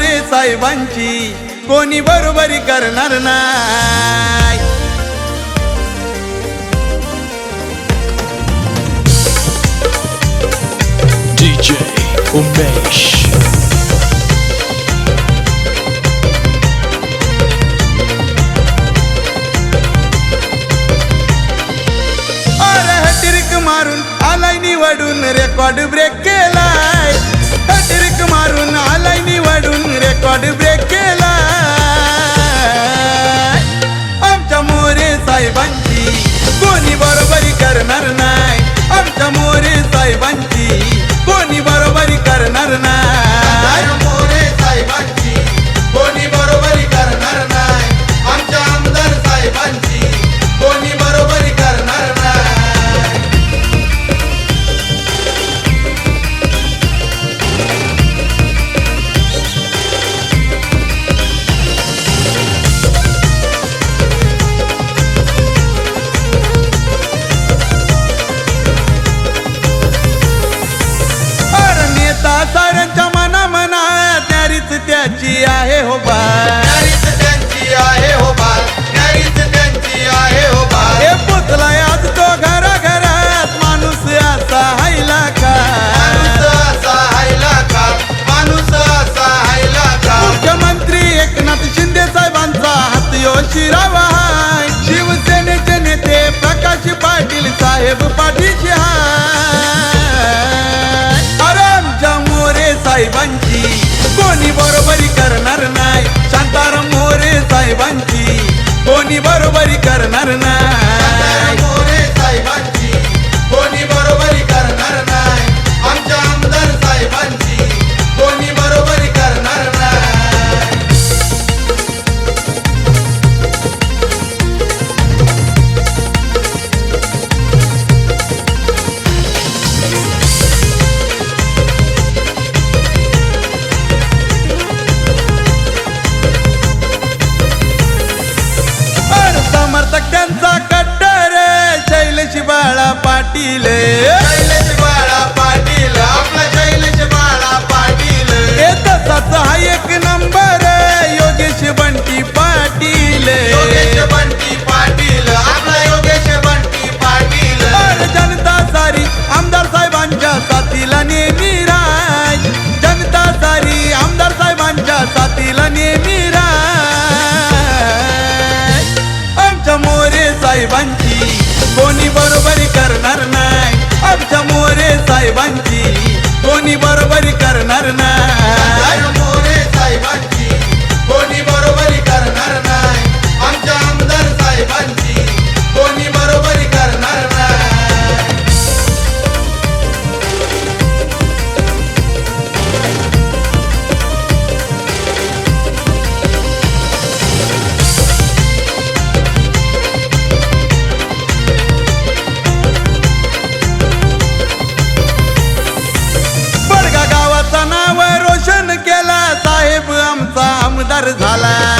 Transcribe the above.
मोरे साहेबांची कोणी बरोबरी करणार नाही. निवडून रेकॉर्ड ब्रेक कोणी बरोबरी करणार नाही त्याची आहे हो बा न्यारीच त्यांची आहे हो बाल न्यारीच त्यांची आहे हो हे पुतलाय आज तो घरा घरात माणूस असा हायला का? असा हायला का? माणूस असा हायला का? मुख्यमंत्री एकनाथ शिंदे साहेबांचा हात यो शिरावा हाय. शिवसेनेचे नेते प्रकाश पाटील साहेब पाठीशी हाय. अरे आमच्या मोरे साहेबांची कोणी बरोबरी करणार नाही? शांताराम मोरे साहेबांची कोणी बरोबरी करणार नाही? बाळा पाटील शैलेश बाळा पाटील आपला शैलेश बाळा पाटील. हे तसाच हा एक नंबर योगेश बंटी पाटील योगेश बंटी पाटील आपला योगेश बंटी पाटील. जनता सारी आमदार साहेबांच्या साथीला नेहमी राय. जनता सारी आमदार साहेबांच्या साथीला नेहमी राय. आमच्या मोरे साहेबांची कोणी बरोबरी करणार नाही. आमच्या मोरे साहेबांची कोणी बरोबरी करणार नाही. guarda-lhe.